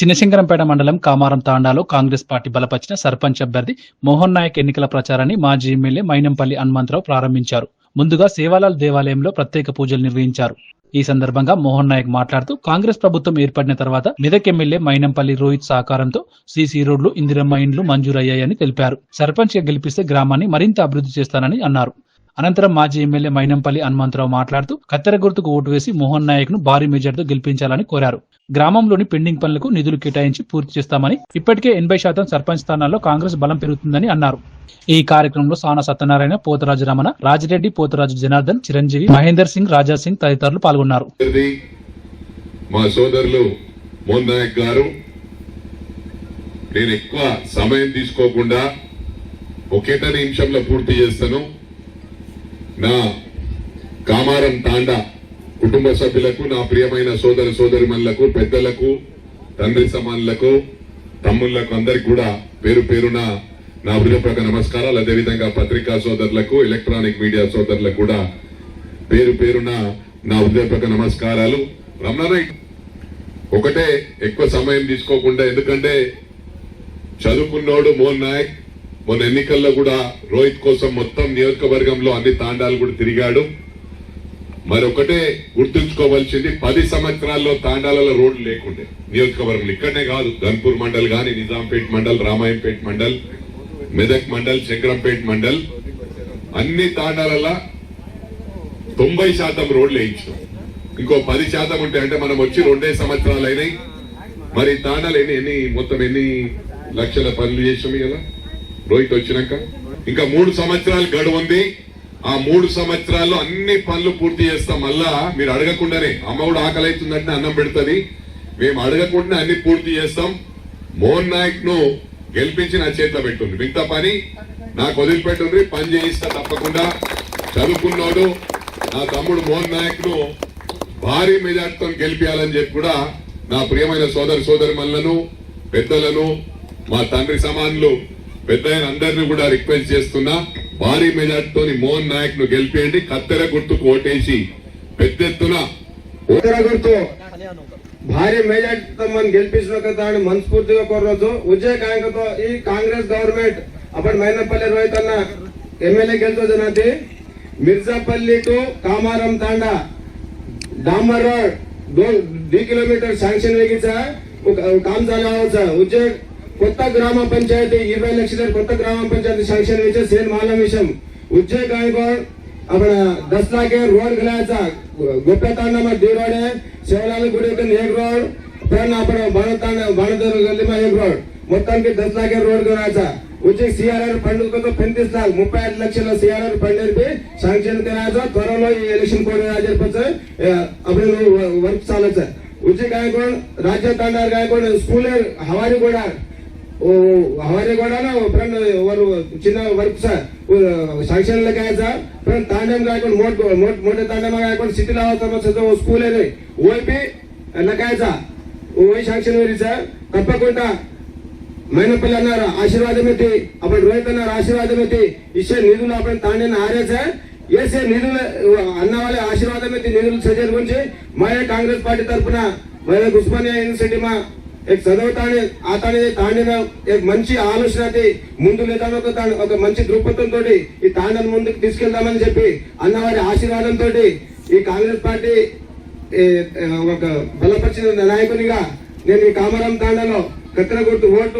చిన్నశంకరంపేట మండలం కామారం తాండాలో కాంగ్రెస్ పార్టీ బలపరిచిన సర్పంచ్ అభ్యర్థి మోహన్ నాయక్ ఎన్నికల ప్రచారాన్ని మాజీ ఎమ్మెల్యే మైనంపల్లి హనుమంతరావు ప్రారంభించారు. ముందుగా సేవాలాల్ దేవాలయంలో ప్రత్యేక పూజలు నిర్వహించారు. ఈ సందర్భంగా మోహన్ నాయక్ మాట్లాడుతూ కాంగ్రెస్ ప్రభుత్వం ఏర్పడిన తర్వాత మెదక్ ఎమ్మెల్యే మైనంపల్లి రోహిత్ సహకారంతో సీసీ రోడ్లు ఇందిరమ్మ ఇండ్లు మంజూరయ్యాయని తెలిపారు. సర్పంచ్గా గెలిపిస్తే గ్రామాన్ని మరింత అభివృద్ధి చేస్తానని అన్నారు. అనంతరం మాజీ ఎమ్మెల్యే మైనంపల్లి హనుమంతరావు మాట్లాడుతూ కత్తెర గుర్తుకు ఓటు వేసి మోహన్ నాయక్ను భారీ మెజార్టీతో గెలిపించాలని కోరారు. గ్రామంలోని పెండింగ్ పనులకు నిధులు కేటాయించి పూర్తి చేస్తామని ఇప్పటికే ఎనభై శాతం సర్పంచ్ స్థానాల్లో కాంగ్రెస్ బలం పెరుగుతుందని అన్నారు. ఈ కార్యక్రమంలో సానా సత్యనారాయణ పోతరాజు రమణ రాజిరెడ్డి పోతరాజు జనార్దన్ చిరంజీవి మహేందర్ సింగ్ రాజా సింగ్ తదితరులు పాల్గొన్నారు. మా సోదరులు మోహన్ నాయక్ గారు. నేను ఎక్కువ సమయం తీసుకోకుండా ఒకేట నిమిషంలో పూర్తి చేస్తాను. నా కామారం తాండా కుటుంబ సభ్యులకు నా ప్రియమైన సోదర సోదరిమణులకు పెద్దలకు తండ్రి సమానులకు తమ్ముళ్ళకు అందరికి కూడా పేరు పేరున నా హృదయపూర్వక నమస్కారాలు. అదేవిధంగా పత్రికా సోదరులకు ఎలక్ట్రానిక్ మీడియా సోదరులకు కూడా పేరు పేరున నా హృదయపూర్వక నమస్కారాలు. రమణారాయ్ ఒకటే ఎక్కువ సమయం తీసుకోకుండా ఎందుకంటే చదువుకున్నోడు మోహన్ నాయక్ మొన్న ఎన్నికల్లో కూడా రోహిత్ కోసం మొత్తం నియోజకవర్గంలో అన్ని తాండాలు కూడా తిరిగాడు. మరొకటే గుర్తుంచుకోవాల్సింది పది సంవత్సరాల్లో తాండాలలో రోడ్లు లేకుండే. నియోజకవర్గం ఇక్కడనే కాదు గన్పూర్ మండల్ కానీ నిజాంపేట్ మండల్ రామాయంపేట్ మండల్ మెదక్ మండల్ శంకరంపేట్ మండల్ అన్ని తాండాలలో తొంభై శాతం రోడ్లు వేయించాం ఇంకో పది శాతం ఉంటే అంటే మనం వచ్చి రెండే సంవత్సరాలు అయినాయి. మరి తాండాలు ఎన్ని ఎన్ని మొత్తం ఎన్ని లక్షల పనులు చేసాము కదా రోహిత్ వచ్చినాక ఇంకా మూడు సంవత్సరాలు గడువు ఉంది. ఆ మూడు సంవత్సరాల్లో అన్ని పనులు పూర్తి చేస్తాం మళ్ళా మీరు అడగకుండానే అమ్మ కూడా ఆకలి అవుతుందంటే అన్నం పెడుతుంది. మేము అడగకుండా అన్ని పూర్తి చేస్తాం. మోహన్ నాయక్ను గెలిపించి నా చేతిలో పెట్టుంది మిగతా పని నాకు వదిలిపెట్టుంది పని చేయిస్తా తప్పకుండా. చదువుకున్నాడు. నా తమ్ముడు మోహన్ నాయక్ను భారీ మెజార్టీతో గెలిపించాలని చెప్పి కూడా నా ప్రియమైన సోదరి సోదరిమణులను పెద్దలను మా తండ్రి సమానులు పెద్ద అందరిని కూడా రిక్వెస్ట్ చేస్తున్నా భారీ మెజార్టీతో మోహన్ నాయక్ ను గెలిపేయండి కత్తెర గుర్తుకు ఓటేసి పెద్ద ఎత్తున ఉత్తర గుర్తు భారీ మెజార్టీతో మనం గెలిపించిన కదా అని మనస్ఫూర్తిగా కోరవచ్చు ఉజ్జయ కాంకతో ఈ కాంగ్రెస్ గవర్నమెంట్ అప్పటి మైనపల్లి రోహిత్ అన్న ఎమ్మెల్యే గెలుతుంది మిర్జాపల్లి టు కామారం తాండా डामर रोड दो दी किलोमीटर శాంక్షన్ వేగించా కామ్ చాలవచ్చు ఉజ్జయ కొత్త గ్రామ పంచాయతీ ఇరవై లక్షల కొత్త గ్రామ పంచాయతీ శాంక్షన్ विषय सेल माला विषय उज्जय गायकवाड़ अपना दस लाख रोड घालायचा गोप्या तांडामा डी रोड आहे शिवलाल गुडीकडून एक रोड पण आपण बाणतांड बाणदर गल्लीमा एक रोड మొత్తానికి దశ లాఖ రోడ్ కొనాచా వచ్చి సిఆర్ఆర్ ఫండ్ పెంచిస్తారు ముప్పై ఐదు లక్షల సిఆర్ఆర్ ఫండ్ నింపి శాంక్షన్ తినాచా త్వరలో ఈ ఎలక్షన్ కోడ్ హాజరుపచ్చు అప్పుడు వర్క్ చాలచ్చు వచ్చి గాయకుడు రాజ్య తండారు గాయకుడు స్కూల్ హవాని కూడా हमारे गोडाला उपरांत वर चिन्ह वर्क शांशन लगायचा पण तांड्याम गायकोण मोठ मोठ मोठे तांड्याम गायकोण सिटी लावता जो स्कूल आहे ओय पी लगायचा ओय शांशन वरीचा తప్పకుండా అన్నారు ఆశీర్వాదం అయితే అప్పుడు రోహిత్ అన్నారు ఆశీర్వాదం అయితే ఇచ్చే నిధులు అప్పుడు తాండైన ఆరేసా వేసే నిధులు అన్న వాళ్ళ ఆశీర్వాదం అయితే నిధులు సజర్ గురించి మాయ కాంగ్రెస్ పార్టీ తరఫున వైఎస్ ఉస్మానియా యూనివర్సిటీ మా ఇక చదవటాన్ని అతని తాండిన మంచి ఆలోచన ముందు లేదా ఒక ఒక మంచి దృక్పథంతో ఈ తాండను ముందుకు తీసుకెళ్దామని చెప్పి అన్నవారి ఆశీర్వాదంతో ఈ కాంగ్రెస్ పార్టీ ఒక బలపరిచిన నాయకునిగా నేను ఈ కామరం తాండలో కత్తెరగొట్టు ఓటు